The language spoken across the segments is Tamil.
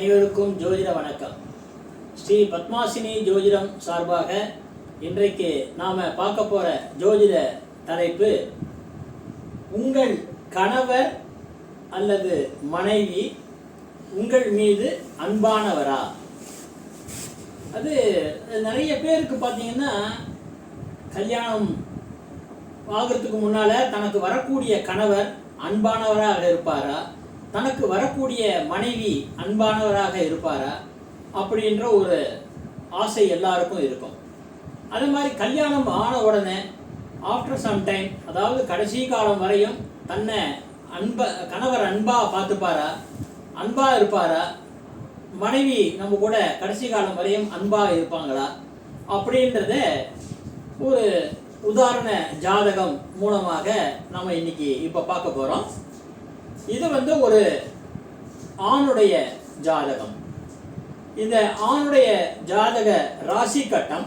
அனைவருக்கும் ஜோதிட வணக்கம். ஸ்ரீ பத்மாசினி ஜோதிடம் சார்பாக இன்றைக்கு நாம் பார்க்க போகிற ஜோதிட தலைப்பு உங்கள் கணவர் அல்லது மனைவி உங்கள் மீது அன்பானவரா? அது நிறைய பேருக்கு பார்த்தீங்கன்னா கல்யாணம் ஆகிறதுக்கு முன்னால் தனக்கு வரக்கூடிய கணவர் அன்பானவராக இருப்பாரா? தனக்கு வரக்கூடிய மனைவி அன்பானவராக இருப்பாரா? அப்படின்ற ஒரு ஆசை எல்லாருக்கும் இருக்கும். அதே மாதிரி கல்யாணம் ஆன உடனே ஆஃப்டர் சம் டைம் அதாவது கடைசி காலம் வரையும் தன்னை அன்ப கணவர் அன்பாக பார்த்துப்பாரா? அன்பாக இருப்பாரா? மனைவி நம்ம கூட கடைசி காலம் வரையும் அன்பாக இருப்பாங்களா? அப்படின்றத ஒரு உதாரண ஜாதகம் மூலமாக நம்ம இன்னைக்கு இப்போ பார்க்க போகிறோம் இது வந்து ஒரு ஆணுடைய ஜாதகம். இந்த ஆணுடைய ஜாதக ராசி கட்டம்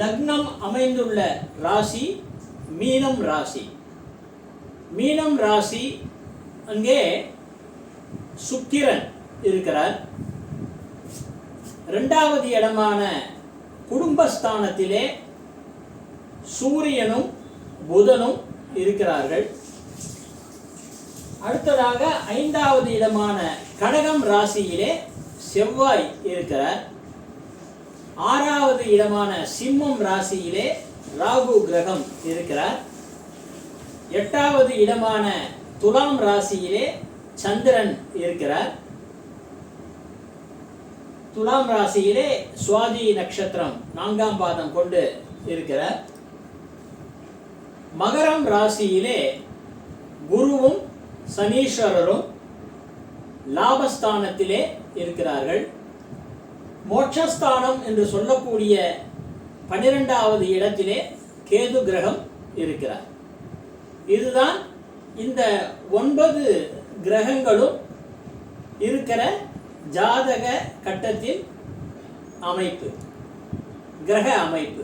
லக்னம் அமைந்துள்ள ராசி மீனம் ராசி. மீனம் ராசி அங்கே சுக்கிரன் இருக்கிறார். ரெண்டாவது இடமான குடும்பஸ்தானத்திலே சூரியனும் புதனும் இருக்கிறார்கள். அடுத்ததாக ஐந்தாவது இடமான கடகம் ராசியிலே செவ்வாய் இருக்கிறார். ஆறாவது இடமான சிம்மம் ராசியிலே ராகு கிரகம் இருக்கிறார். எட்டாவது இடமான துலாம் ராசியிலே சந்திரன் இருக்கிறார். துலாம் ராசியிலே சுவாதி நட்சத்திரம் நான்காம் பாதம் கொண்டு இருக்கிறார். மகரம் ராசியிலே குருவும் சனீஸ்வரரும் லாபஸ்தானத்திலே இருக்கிறார்கள். மோட்சஸ்தானம் என்று சொல்லக்கூடிய பன்னிரெண்டாவது இடத்திலே கேது கிரகம் இருக்கிறார். இதுதான் இந்த ஒன்பது கிரகங்களும் இருக்கிற ஜாதக கட்டத்தின் அமைப்பு கிரக அமைப்பு.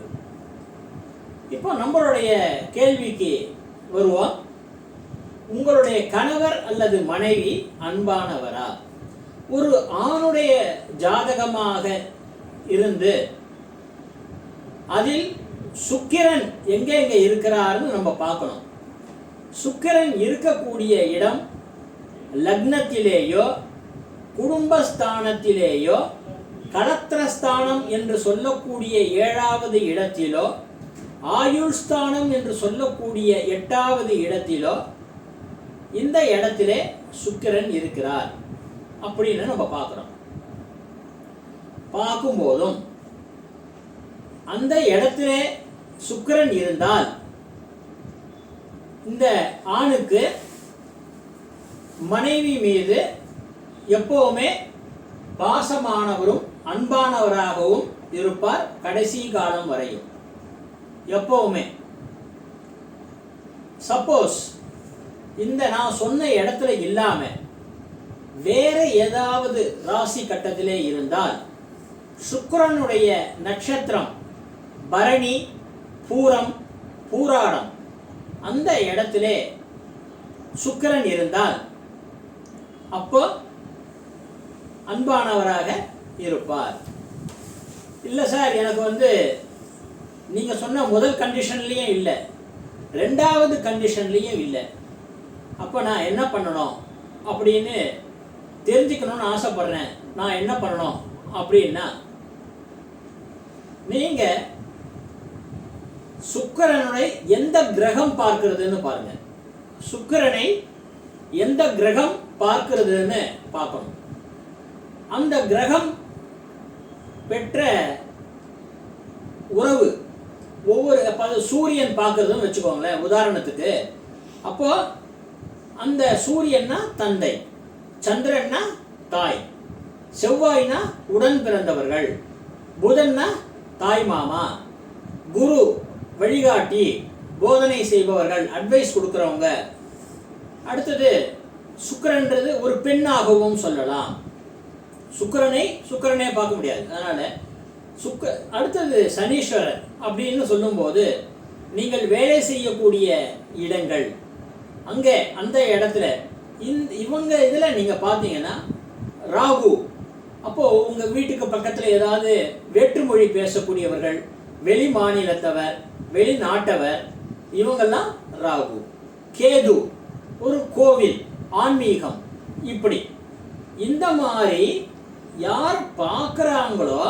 இப்போ நம்மளுடைய கேள்விக்கு வருவோம். உங்களுடைய கணவர் அல்லது மனைவி அன்பானவரா? ஒரு ஆணுடைய ஜாதகமாக இருந்து அதில் சுக்கிரன் எங்கே எங்கே இருக்கிறாருன்னு நம்ம பார்க்கணும். சுக்கிரன் இருக்கக்கூடிய இடம் லக்னத்திலேயோ குடும்பஸ்தானத்திலேயோ கலத்திரஸ்தானம் என்று சொல்லக்கூடிய ஏழாவது இடத்திலோ ஆயுள்ஸ்தானம் என்று சொல்லக்கூடிய எட்டாவது இடத்திலோ இந்த இடத்திலே சுக்கிரன் இருக்கிறார் அப்படின்னு நம்ம பார்க்குறோம். பார்க்கும்போதும் அந்த இடத்திலே சுக்கிரன் இருந்தால் இந்த ஆணுக்கு மனைவி மீது எப்போவுமே பாசமானவரும் அன்பானவராகவும் இருப்பார் கடைசி காலம் வரையும். எப்போவுமே. சப்போஸ் இந்த நான் சொன்ன இடத்துல இல்லாம வேற ஏதாவது ராசி கட்டத்திலே இருந்தால் சுக்கரனுடைய நட்சத்திரம் பரணி பூரம் பூராடம் அந்த இடத்திலே சுக்கரன் இருந்தால் அப்போ அன்பானவராக இருப்பார். இல்லை சார் எனக்கு வந்து நீங்கள் சொன்ன முதல் கண்டிஷன்லேயும் இல்லை ரெண்டாவது கண்டிஷன்லேயும் இல்லை. அப்போ நான் என்ன பண்ணணும் அப்படின்னு தெரிஞ்சுக்கணும்னு ஆசைப்படுறேன். நான் என்ன பண்ணணும் அப்படின்னா நீங்கள் சுக்கரனுடைய எந்த கிரகம் பார்க்கிறதுன்னு பாருங்க. சுக்கிரனை எந்த கிரகம் பார்க்கிறதுன்னு பார்க்கணும். அந்த கிரகம் பெற்ற உறவு ஒவ்வொரு சூரியன் பார்க்கறதுன்னு வச்சுக்கோங்களேன் உதாரணத்துக்கு. அப்போது அந்த சூரியன்னா தந்தை சந்திரன்னா தாய் செவ்வாய்னா உடன் பிறந்தவர்கள் புதன்னா தாய் மாமா. குரு வழிகாட்டி போதனை செய்பவர்கள் அட்வைஸ் கொடுக்குறவங்க. அடுத்தது சுக்கரன்றது ஒரு பெண்ணாகவும் சொல்லலாம். சுக்கரனை சுக்கிரனே பார்க்க முடியாது. அதனால் சுக்க அடுத்தது சனீஸ்வரர் அப்படின்னு சொல்லும்போது நீங்கள் வேலை செய்யக்கூடிய இடங்கள் அங்கே அந்த இடத்துல. இந்த இவங்க இதில் நீங்கள் பார்த்தீங்கன்னா ராகு. அப்போது உங்கள் வீட்டுக்கு பக்கத்தில் ஏதாவது வேற்றுமொழி பேசக்கூடியவர்கள் வெளி மாநிலத்தவர் வெளிநாட்டவர் இவங்கெல்லாம் ராகு. கேது ஒரு கோவில் ஆன்மீகம் இப்படி. இந்த மாதிரி யார் பார்க்குறாங்களோ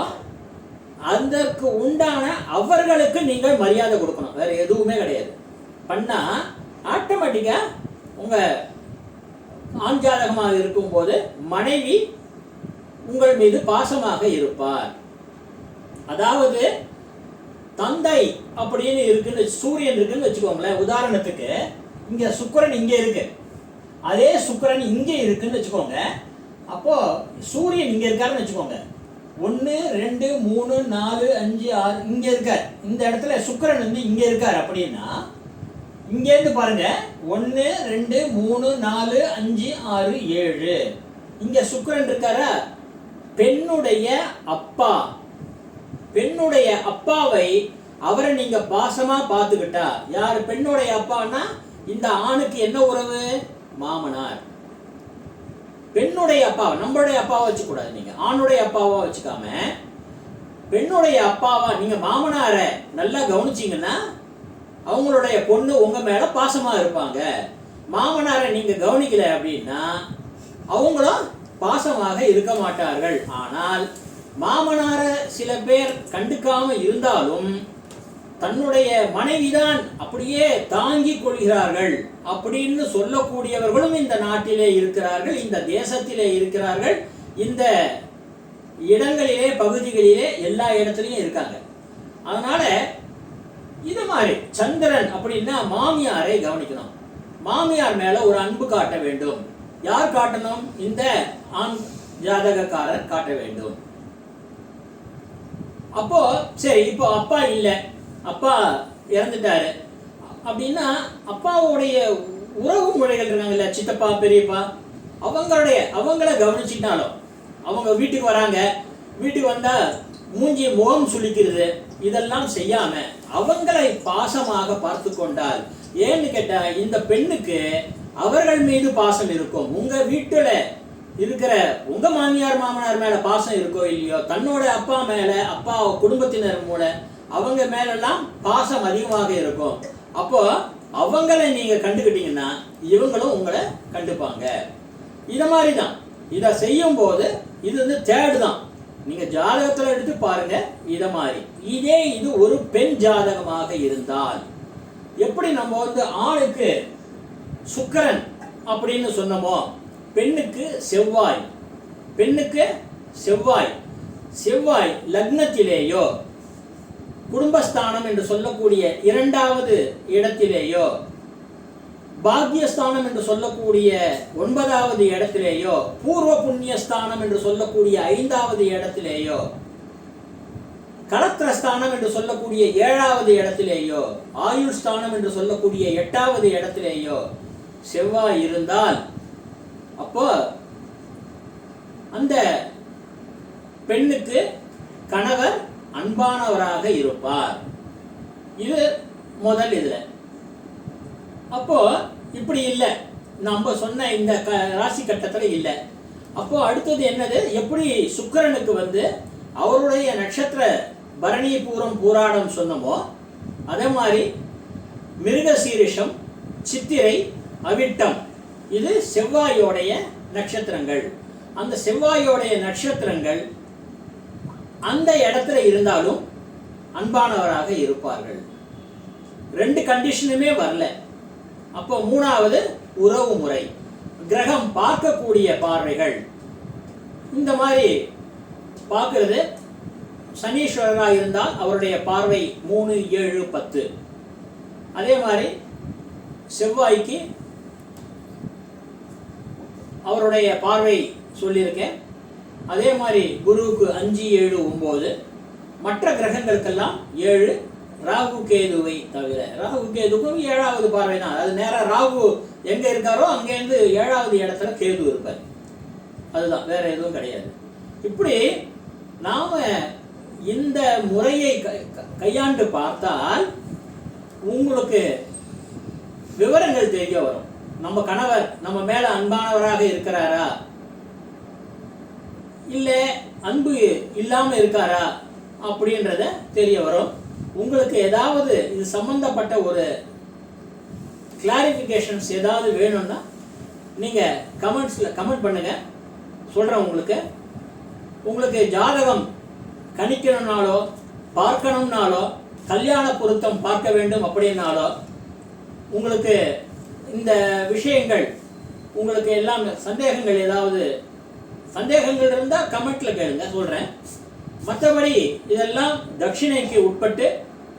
அதற்கு உண்டான அவர்களுக்கு நீங்கள் மரியாதை கொடுக்கணும். வேறு எதுவுமே கிடையாது. பண்ணால் ஆட்டோமேட்டிக்காக உங்கள் ஆண் ஜாதகமாக இருக்கும்போது மனைவி உங்கள் மீது பாசமாக இருப்பார். அதாவது தந்தை அப்படின்னு இருக்குன்னு சூரியன் இருக்குன்னு வச்சுக்கோங்களேன் உதாரணத்துக்கு இங்கே சுக்கரன் இங்கே இருக்கு. அதே சுக்கரன் இங்கே இருக்குன்னு வச்சுக்கோங்க. அப்போது சூரியன் இங்கே இருக்காருன்னு வச்சுக்கோங்க. ஒன்று ரெண்டு மூணு நாலு அஞ்சு ஆறு இங்கே இருக்கார். இந்த இடத்துல சுக்கரன் வந்து இங்கே இருக்கார் அப்படின்னா இங்கேருந்து பாருங்க. ஒன்று ரெண்டு மூணு நாலு அஞ்சு ஆறு ஏழு. இங்க சுக்கரன் இருக்காரா? பெண்ணுடைய அப்பா. பெண்ணுடைய அப்பாவை அவரை நீங்க பாசமா பார்த்துக்கிட்டா. யார்? பெண்ணுடைய அப்பான்னா இந்த ஆணுக்கு என்ன உறவு? மாமனார். பெண்ணுடைய அப்பா நம்மளுடைய அப்பாவை வச்சுக்கூடாது நீங்க. ஆணுடைய அப்பாவா வச்சுக்காம பெண்ணுடைய அப்பாவா நீங்க மாமனாரை நல்லா கவனிச்சிங்கன்னா அவங்களுடைய பொண்ணு உங்க மேல பாசமா இருப்பாங்க. மாமனாரை நீங்க கவனிக்கல அப்படின்னா அவங்களும் பாசமாக இருக்க மாட்டார்கள். ஆனால் மாமனாரை சில பேர் கண்டுக்காம இருந்தாலும் தன்னுடைய மனைவிதான் அப்படியே தாங்கி கொள்கிறார்கள் அப்படின்னு சொல்லக்கூடியவர்களும் இந்த நாட்டிலே இருக்கிறார்கள் இந்த தேசத்திலே இருக்கிறார்கள். இந்த இடங்களிலே பகுதிகளிலே எல்லா இடத்துலையும் இருக்காங்க. அதனால இது மாதிரி சந்திரன் அப்படின்னா மாமியாரை கவனிக்கணும். மாமியார் மேல ஒரு அன்பு காட்ட வேண்டும். யார் காட்டணும்? இந்த ஆண் ஜாதகக்காரர் காட்ட வேண்டும். அப்போ சரி இப்போ அப்பா இல்லை. அப்பா இறந்துட்டாரு. அப்படின்னா அப்பாவுடைய உறவு முறைகள் இருக்காங்கல்ல சித்தப்பா பெரியப்பா. அவங்களுடைய அவங்கள கவனிச்சிட்டாலும் அவங்க வீட்டுக்கு வராங்க. வீட்டுக்கு வந்தா மூஞ்சி முகம் சுளிக்கிறது இதெல்லாம் செய்யாம அவங்களை பாசமாக பார்த்து கொண்டால் ஏன்னு கேட்டா இந்த பெண்ணுக்கு அவர்கள் மீது பாசம் இருக்கும். உங்க வீட்டுல இருக்கிற உங்க மாமியார் மாமனார் மேல பாசம் இருக்கோ இல்லையோ தன்னோட அப்பா மேல அப்பா குடும்பத்தினர் மூல அவங்க மேலெல்லாம் பாசம் அதிகமாக இருக்கும். அப்போ அவங்களை நீங்க கண்டுக்கிட்டீங்கன்னா இவங்களும் உங்களை கண்டுப்பாங்க. இத மாதிரி தான் இதை செய்யும் போது இது வந்து தேடு தான் நீங்க ஜாதகத்துல எடுத்து பாருங்க இத மாதிரி. இதே இது ஒரு பெண் ஜாதகமாக இருந்தால் எப்படி நம்ம வந்து ஆணுக்கு சுக்கரன் அப்படின்னு சொன்னோமோ பெண்ணுக்கு செவ்வாய் பெண்ணுக்கு செவ்வாய் செவ்வாய் லக்னத்திலேயோ குடும்பஸ்தானம் என்று சொல்லக்கூடிய இரண்டாவது இடத்திலேயோ பாக்யஸ்தானம் என்று சொல்லக்கூடிய ஒன்பதாவது இடத்திலேயோ பூர்வ புண்ணியஸ்தானம் என்று சொல்லக்கூடிய ஐந்தாவது இடத்திலேயோ கலத்திரஸ்தானம் என்று சொல்லக்கூடிய ஏழாவது இடத்திலேயோ ஆயுள் ஸ்தானம் என்று சொல்லக்கூடிய எட்டாவது இடத்திலேயோ செவ்வாய் இருந்தால் அப்போ அந்த பெண்ணுக்கு கணவர் அன்பானவராக இருப்பார். இது முதல் இதில். அப்போ இப்படி இல்லை. நம்ம சொன்ன இந்த க ராசி கட்டத்தில் இல்லை. அப்போ அடுத்தது என்னது? எப்படி சுக்கிரனுக்கு வந்து அவருடைய நட்சத்திர பரணி பூரம் பூராடம் சொன்னமோ அதே மாதிரி மிருகசீரிஷம் சித்திரை அவிட்டம் இது செவ்வாயோடைய நட்சத்திரங்கள். அந்த செவ்வாயோடைய நட்சத்திரங்கள் அந்த இடத்துல இருந்தாலும் அன்பானவராக இருப்பார்கள். ரெண்டு கண்டிஷனுமே வரல. அப்போ மூணாவது உறவு முறை. கிரகம் பார்க்கக்கூடிய பார்வைகள். இந்த மாதிரி பார்க்கறது சனீஸ்வரராக இருந்தால் அவருடைய பார்வை மூணு ஏழு பத்து. அதே மாதிரி செவ்வாய்க்கு அவருடைய பார்வை சொல்லியிருக்கேன். அதே மாதிரி குருவுக்கு அஞ்சு ஏழு ஒம்பது. மற்ற கிரகங்களுக்கெல்லாம் ஏழு ராகு கேதுவை தவிர ராகு கேதுக்கும் ஏழாவது பார்வை தான் அது நேராக ராகு எங்கே இருக்காரோ அங்கேருந்து ஏழாவது இடத்துல கேது இருப்பார். அதுதான் வேற எதுவும் கிடையாது. இப்படி நாம் இந்த முறையை க- கையாண்டு பார்த்தால் உங்களுக்கு விவரங்கள் தெரிய வரும். நம்ம கணவர் நம்ம மேல அன்பானவராக இருக்கிறாரா? இல்லை அன்பு இல்லாமல் இருக்காரா? அப்படின்றத தெரிய வரும். உங்களுக்கு ஏதாவது இது சம்பந்தப்பட்ட ஒரு கிளாரிஃபிகேஷன்ஸ் ஏதாவது வேணும்னா நீங்கள் கமெண்ட்ஸில் கமெண்ட் பண்ணுங்கள் சொல்கிறேன் உங்களுக்கு. உங்களுக்கு ஜாதகம் கணிக்கணும்னாலோ பார்க்கணும்னாலோ கல்யாண பொருத்தம் பார்க்க வேண்டும் அப்படின்னாலோ உங்களுக்கு இந்த விஷயங்கள் உங்களுக்கு எல்லாம் சந்தேகங்கள் ஏதாவது சந்தேகங்கள் இருந்தால் கமெண்ட்டில் கேளுங்க சொல்கிறேன் மற்றபடி இதெல்லாம் தட்சிணைக்கு உட்பட்டு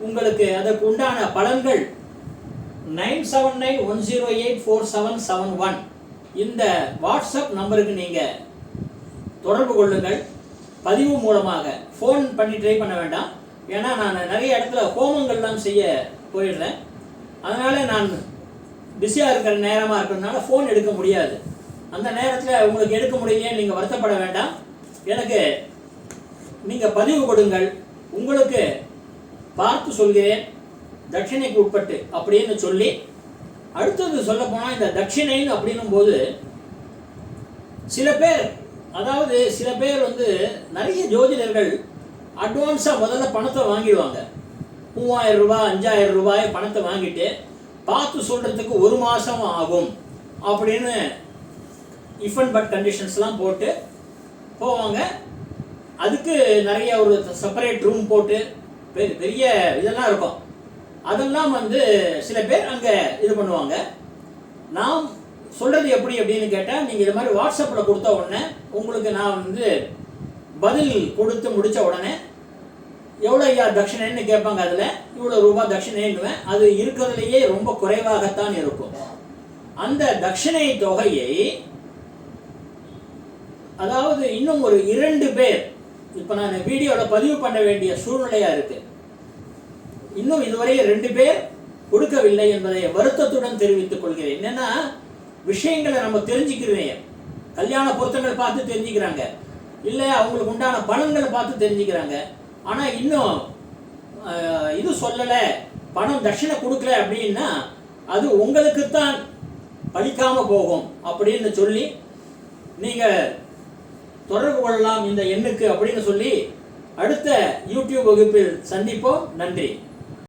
உங்களுக்கு அதற்கு உண்டான பலன்கள் nine seven nine one zero eight four seven seven one. இந்த வாட்ஸ்அப் நம்பருக்கு நீங்கள் தொடர்பு கொள்ளுங்கள். பதிவு மூலமாக ஃபோன் பண்ணி ட்ரை பண்ண வேண்டாம். ஏன்னா நான் நிறைய இடத்துல ஹோமங்கள்லாம் செய்ய போயிடுறேன் அதனால் நான் பிஸியாக இருக்கிற நேரமாக இருக்கிறதுனால ஃபோன் எடுக்க முடியாது. அந்த நேரத்தில் உங்களுக்கு எடுக்க முடியலையே நீங்கள் வருத்தப்பட வேண்டாம். எனக்கு நீங்கள் பதிவு கொடுங்கள். உங்களுக்கு பார்த்து சொல்கிறேன். தட்சிணைக்கு உட்பட்டு அப்படின்னு சொல்லி அடுத்தது சொல்ல போனால் இந்த தட்சிணைன்னு அப்படின்னும் போது சில பேர் அதாவது சில பேர் வந்து நிறைய ஜோதிடர்கள் அட்வான்ஸாக முதல்ல பணத்தை வாங்கிடுவாங்க. மூவாயிரம் ரூபாய் அஞ்சாயிரம் ரூபாய் பணத்தை வாங்கிட்டு பார்த்து சொல்கிறதுக்கு ஒரு மாதம் ஆகும் அப்படின்னு இஃப் அண்ட் பட் கண்டிஷன்ஸ்லாம் போட்டு போவாங்க. அதுக்கு நிறைய ஒரு செப்பரேட் ரூம் போட்டு பெரிய பெரிய இதெல்லாம் இருக்கும். அதெல்லாம் வந்து சில பேர் அங்கே இது பண்ணுவாங்க. நாம் சொல்கிறது எப்படி அப்படின்னு கேட்டால் நீங்கள் இது மாதிரி வாட்ஸ்அப்பில் கொடுத்த உடனே உங்களுக்கு நான் வந்து பதில் கொடுத்து முடித்த உடனே எவ்வளோ ஐயா தட்சிணைன்னு கேட்பாங்க அதில் இவ்வளோ ரூபாய் தட்சிணைன்னுவேன். அது இருக்கிறதுலையே ரொம்ப குறைவாகத்தான் இருக்கும். அந்த தட்சிணை தொகையை அதாவது இன்னும் ஒரு இரண்டு பேர் இப்போ நான் வீடியோவில் பதிவு பண்ண வேண்டிய சூழ்நிலையாக இருக்குது இன்னும் இதுவரை ரெண்டு பேர் கொடுக்கவில்லை என்பதை வருத்தத்துடன் தெரிவித்துக் கொள்கிறேன். என்னன்னா விஷயங்களை நம்ம தெரிஞ்சுக்கிறேன் கல்யாண பொருத்தங்கள் பார்த்து தெரிஞ்சுக்கிறாங்க. இல்லை அவங்களுக்கு உண்டான பலன்களை பார்த்து தெரிஞ்சுக்கிறாங்க. ஆனால் இன்னும் இது சொல்லலை. பணம் தட்சிணை கொடுக்கல அப்படின்னா அது உங்களுக்குத்தான் பழிக்காமல் போகும் அப்படின்னு சொல்லி நீங்கள் தொடர்பு கொள்ளலாம் இந்த எண்ணுக்கு அப்படின்னு சொல்லி அடுத்த யூடியூப் வகுப்பில் சந்திப்போம். நன்றி.